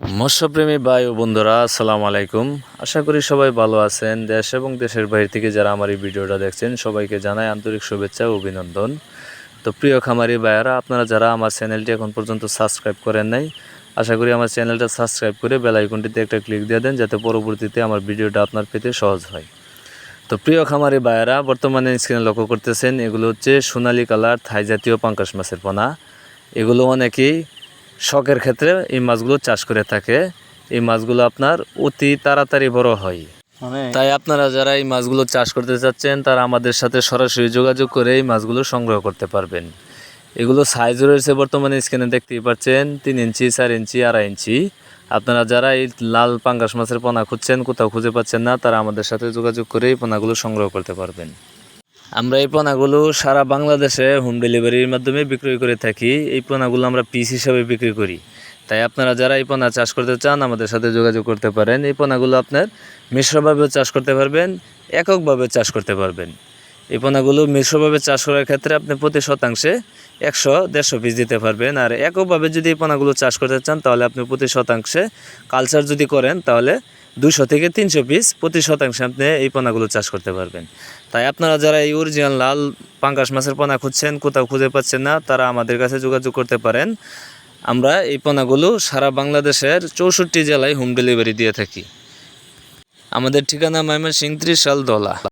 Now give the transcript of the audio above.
মৎস্যপ্রেমী ভাই ও বন্ধুরা, আসসালামু আলাইকুম। আশা করি সবাই ভালো আছেন। দেশ এবং দেশের বাইরে থেকে যারা আমার এই ভিডিওটা দেখছেন, সবাইকে জানাই আন্তরিক শুভেচ্ছা ও অভিনন্দন। তো প্রিয় খামারি ভাইয়ারা, আপনারা যারা আমার চ্যানেলটি এখন পর্যন্ত সাবস্ক্রাইব করেন নাই, আশা করি আমার চ্যানেলটা সাবস্ক্রাইব করে বেল আইকনটিতে একটা ক্লিক দিয়ে দেন, যাতে পরবর্তীতে আমার ভিডিওটা আপনার পেতে সহজ হয়। তো প্রিয় খামারি ভাইয়ারা, বর্তমানে স্ক্রিনে লক্ষ্য করতেছেন, এগুলো হচ্ছে সোনালী কালার থাই জাতীয় পাঙ্কাশ মাছের পোনা। এগুলো অনেকেই শখের ক্ষেত্রে এই মাছগুলো চাষ করে থাকে। এই মাছগুলো আপনার অতি তাড়াতাড়ি বড় হয়। মানে তাই আপনারা যারা এই মাছগুলো চাষ করতে চাচ্ছেন তারা আমাদের সাথে সরাসরি যোগাযোগ করে এই মাছগুলো সংগ্রহ করতে পারবেন। এগুলো সাইজ রয়েছে বর্তমানে স্ক্রিনে দেখতেই পাচ্ছেন তিন ইঞ্চি চার ইঞ্চি আড়াই ইঞ্চি। আপনারা যারা এই লাল পাঙ্গাস মাছের পোনা খুঁজছেন কোথাও খুঁজে পাচ্ছেন না তারা আমাদের সাথে যোগাযোগ করে এই পোনাগুলো সংগ্রহ করতে পারবেন। আমরা এই পোনাগুলো সারা বাংলাদেশে হোম ডেলিভারির মাধ্যমে বিক্রয় করে থাকি। এই পোনাগুলো আমরা পিস হিসাবে বিক্রি করি। তাই আপনারা যারা এই পোনা চাষ করতে চান, আমাদের সাথে যোগাযোগ করতে পারেন। এই পোনাগুলো আপনার মিশ্রভাবেও চাষ করতে পারবেন, এককভাবে চাষ করতে পারবেন। এই পোনাগুলো মিশ্রভাবে চাষ করার ক্ষেত্রে আপনি প্রতি শতাংশে একশো দেড়শো পিস দিতে পারবেন। আর এককভাবে যদি এই পোনাগুলো চাষ করতে চান, তাহলে আপনি প্রতি শতাংশে কালচার যদি করেন, তাহলে দুশো থেকে তিনশো পিস প্রতি শতাংশে আপনি এই পোনাগুলো চাষ করতে পারবেন। তাই আপনারা যারা এই অরিজিনাল লাল পাঙ্কাশ মাছের পোনা খুঁজছেন, কোথাও খুঁজে পাচ্ছেন না, তারা আমাদের কাছে যোগাযোগ করতে পারেন। আমরা এই পোনাগুলো সারা বাংলাদেশের চৌষট্টি জেলায় হোম ডেলিভারি দিয়ে থাকি। আমাদের ঠিকানা ময়মনসিংহ ত্রিশাল দলা।